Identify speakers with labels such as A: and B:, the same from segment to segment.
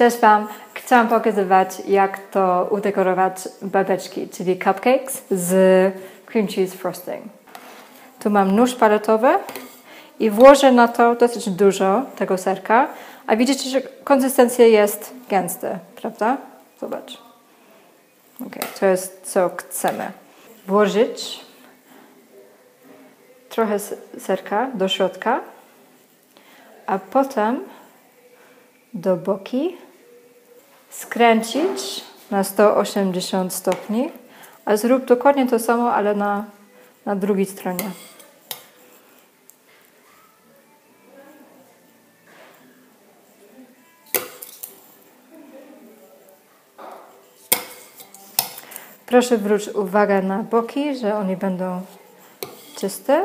A: Cześć Wam! Chciałam pokazywać, jak to udekorować babeczki, czyli cupcakes z cream cheese frosting. Tu mam nóż paletowy i włożę na to dosyć dużo tego serka, a widzicie, że konsystencja jest gęsta, prawda? Zobacz. Ok, to jest co chcemy. Włożyć trochę serka do środka, a potem do boki, skręcić na 180 stopni, a zrób dokładnie to samo, ale na, na drugiej stronie. Proszę zwróć uwagę na boki, że one będą czyste.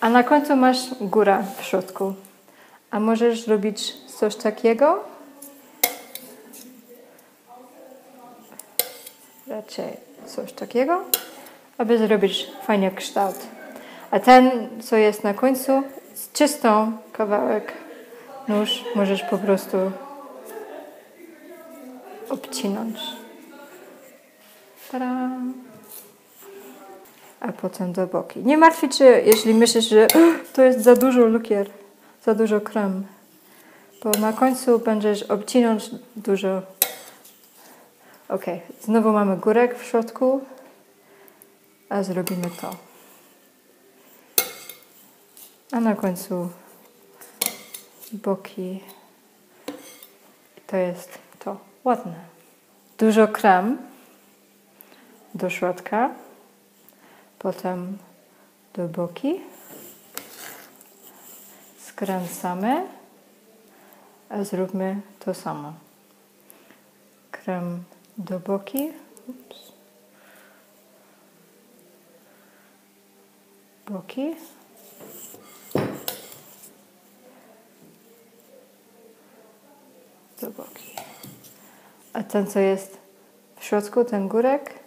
A: A na końcu masz górę w środku. A możesz robić coś takiego? Raczej coś takiego, aby zrobić fajnie kształt. A ten, co jest na końcu, z czystą kawałek nóż możesz po prostu obcinać. Tada! A potem do boki. Nie martw się, jeśli myślisz, że to jest za dużo lukier, za dużo krem. Bo na końcu będziesz obcinać dużo. Ok, znowu mamy górek w środku, a zrobimy to. A na końcu boki. To jest to. Ładne. Dużo krem do środka, potem do boki. Skręcamy, a zróbmy to samo. Krem do boki. Ups. Boki. Do boki. A ten, co jest w środku, ten górek,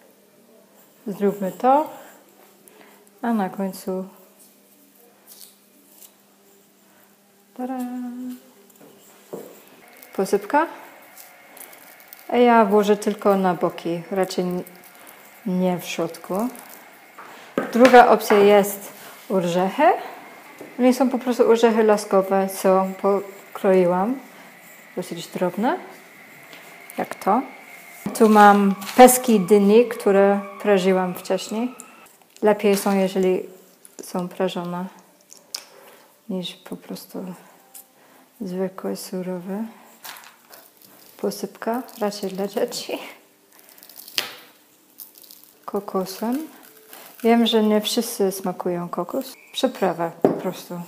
A: Zróbmy to, a na końcu tada, posypka. A ja włożę tylko na boki, raczej nie w środku. Druga opcja jest orzechy. Nie są po prostu orzechy laskowe, co pokroiłam dosyć drobne, jak to. Tu mam peski dyni, które prażyłam wcześniej. Lepiej są, jeżeli są prażone, niż po prostu zwykłe, surowe. Posypka, raczej dla dzieci. Kokosem. Wiem, że nie wszyscy smakują kokos. Przeprawa po prostu.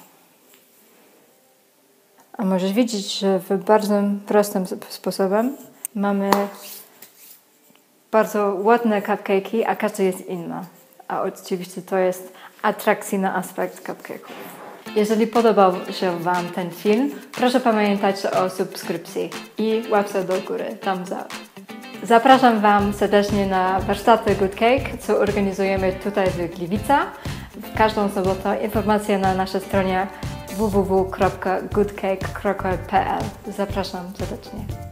A: A możesz widzieć, że w bardzo prostym sposobem mamy bardzo ładne cupcake'i, a każdy jest inna. A oczywiście to jest atrakcyjny aspekt cupcake'ów. Jeżeli podobał się Wam ten film, proszę pamiętać o subskrypcji i łapce do góry, thumbs up. Zapraszam Wam serdecznie na warsztaty Good Cake, co organizujemy tutaj w Gliwica. W każdą sobotę informacje na naszej stronie www.goodcake.pl. Zapraszam serdecznie.